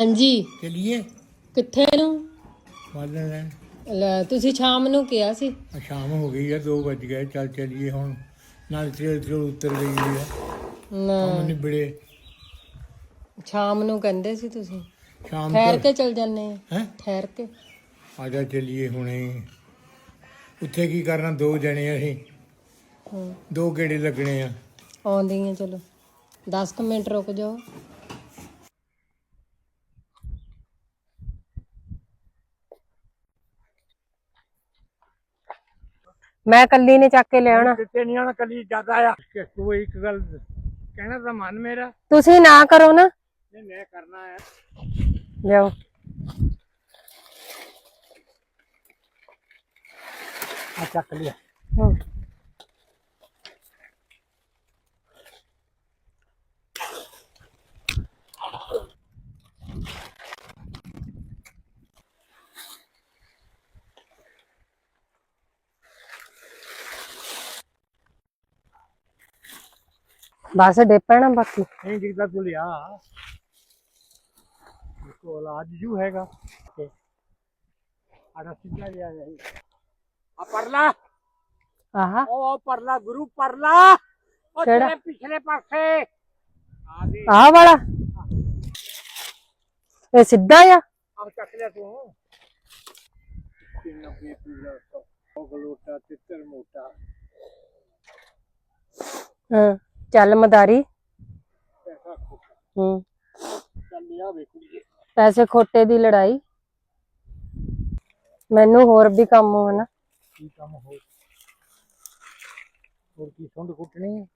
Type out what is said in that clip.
ਹਾਂਜੀ। ਚਲਿਏ ਕਿੱਥੇ ਨੂੰ? ਬਾਲਣ ਲੈਣ। ਲੈ ਤੁਸੀਂ ਸ਼ਾਮ ਨੂੰ ਕਿਹਾ ਸੀ। ਆ ਸ਼ਾਮ ਹੋ ਗਈ ਆ 2 ਵੱਜ ਗਏ ਚੱਲ ਚਲੀਏ ਹੁਣ। ਨਾਲ ਤੇਲ ਤੇ ਉਤਰ ਗਈ ਆ। ਨਾ। ਨਿਬੜੇ। ਸ਼ਾਮ ਨੂੰ ਕਹਿੰਦੇ ਸੀ ਤੁਸੀਂ। ਸ਼ਾਮ ਠਹਿਰ ਤੱਕ ਕੇ ਚਲ ਜੰਨੇ ਆ। ਹੈ? ਠਹਿਰ ਕੇ। ਆ ਜਾ ਚਲੀਏ ਹੁਣੇ। ਉੱਥੇ ਕੀ ਕਰਨਾ? ਦੋ ਜਣੇ ਅਸੀਂ। ਹੂੰ। ਦੋ ਗੇੜੇ ਲੱਗਣੇ ਆ। ਆਉਂਦੀ ਆ ਚਲੋ। 10 ਕੁ ਮਿੰਟ ਰੁਕ ਜਾਓ। ਮੈਂ ਕੱਲੀ ਨੇ ਚੱਕ ਕੇ ਲਿਆਣਾ ਕਿਤੇ ਨਹੀਂ ਆਣਾ ਕੱਲੀ ਜ਼ਿਆਦਾ ਆ। ਕਿ ਤੂੰ ਇੱਕ ਗੱਲ ਕਹਿਣਾ ਤਾਂ ਮੰਨ ਮੇਰਾ। ਤੁਸੀਂ ਨਾ ਕਰੋ ਨਾ। ਨਹੀਂ ਮੈਂ ਕਰਨਾ ਆ। ਲਿਆਓ। ਆ ਚੱਕ ਲਿਆ। ਹੂੰ। ਬਸ ਡੇਪਣਾ ਬਾਕੀ ਨਹੀਂ ਜਿੱਦਾਂ ਤੂੰ ਲਿਆ ਕੋਲ ਅੱਜ ਜੂ ਹੈਗਾ ਤੇ ਆੜਾ ਸਿੱਧਾ ਲਿਆ ਜਾਈ ਆ ਪਰਲਾ ਆਹਾ ਉਹ ਪਰਲਾ ਗੁਰੂ ਪਰਲਾ ਉਹ ਕਿਹੜਾ? ਤੇਰੇ ਪਿਛਲੇ ਪਾਸੇ ਆ ਦੇ ਆਹ ਵਾਲਾ ਇਹ ਸਿੱਧਾ ਆ ਆ ਚੱਕ ਲਿਆ ਤੂੰ ਕਿੰਨਾ ਵੀ ਪੂਰਾ ਉਹ ਗਲੋਟਾ ਤਿੱਤਰ ਮੋਟਾ ਹਾਂ ਚੱਲ ਮਦਾਰੀ। ਪੈਸਾ ਖੋਟਾ ਹੂੰ। ਪੈਸੇ ਦੀ ਲੜਾਈ। ਮੈਨੂੰ ਹੋਰ ਵੀ ਕੰਮ ਹੋਣਾ ਕੀ ਕੰਮ ਹੋ ਹੋਰ ਕੀ ਸੁੰਡ ਕੁੱਟਣੀ ਹੈ